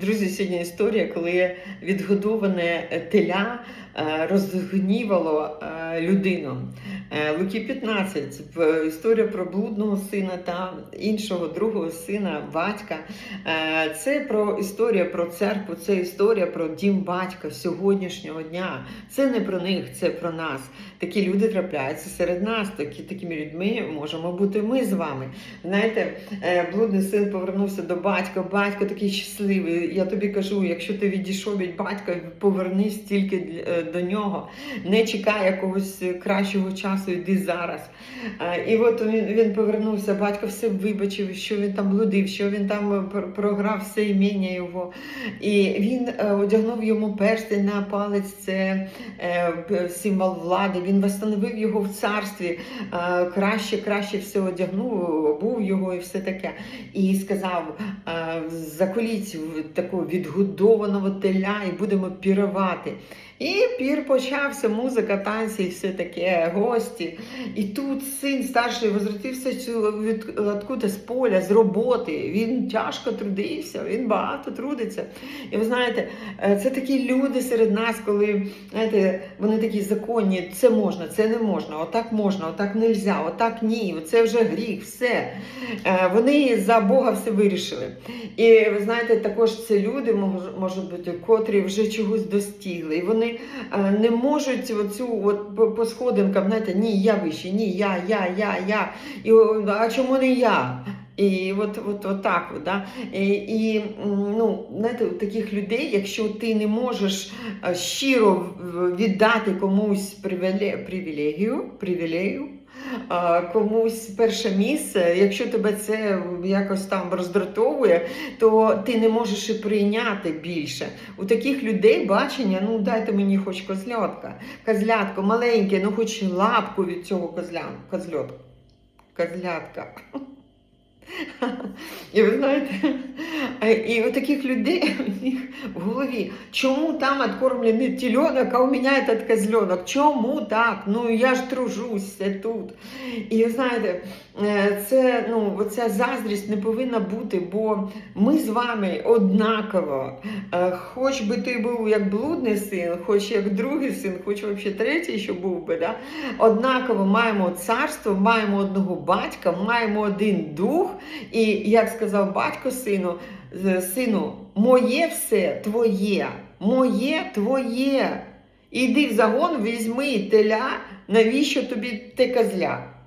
Друзі, сьогодні історія, коли відгодоване теля розгнівало е, людину. Е, Луки 15, в- історія про блудного сина та іншого другого сина, батька. Е, Це про історія про церкву, це історія про дім батька сьогоднішнього дня. Це не про них, це про нас. Такі люди трапляються серед нас. Такі, такими людьми можемо бути ми з вами. Знаєте, е, блудний син повернувся до батька. Батько такий щасливий. Я тобі кажу, якщо ти відійшов від батька, повернись тільки е, до нього. Не чекай якогось кращого часу, йди зараз. І от він, він повернувся, батько все вибачив, що він там блудив, що він там програв все іміння його. І він е, одягнув йому перстень на палець, це е, символ влади. Він встановив його в царстві, краще, краще все одягнув, обув його і все таке. І сказав: заколіть такого відгодованого теля і будемо пірувати. І пір почався, музика, танці і все таке, гості. І тут син старший возвратився від откуда з поля, з роботи. Він тяжко трудився, він багато трудиться. І ви знаєте, е, це такі люди серед нас, коли знаєте, вони такі законні, це можна, це не можна, отак можна, отак не можна, отак ні, це вже гріх, все. Е, Вони за Бога все вирішили. І ви знаєте, також це люди можуть бути, котрі вже чогось достигли. І вони е, не можуть оцю от по, сходинкам, знаєте, ні, я вище, ні, я, я, я, я. І а чому не я? І от, от, от так, от, да? і, і ну, знаєте, у таких людей, якщо ти не можеш е, щиро віддати комусь привілегію, привілегію, комусь перше місце, якщо тебе це якось там роздратовує, то ти не можеш і прийняти більше. У таких людей бачення, ну дайте мені хоч козлятка, козлятко маленьке, ну хоч лапку від цього козля. Козлятка. І ви знаєте, і у таких людей у них в голові, чому там откормлений теленок, а у мене этот козленок? Чому так? Ну я ж тружусь все тут. І ви знаєте, е, це ну, оця заздрість не повинна бути, бо ми з вами однаково. Е, Хоч би ти був як блудний син, хоч як другий син, хоч взагалі третій, що був би, да? однаково маємо царство, маємо одного батька, маємо один дух. І як сказав батько сину, сину, моє все твоє, моє твоє. Іди в загон, візьми теля, навіщо тобі те козля?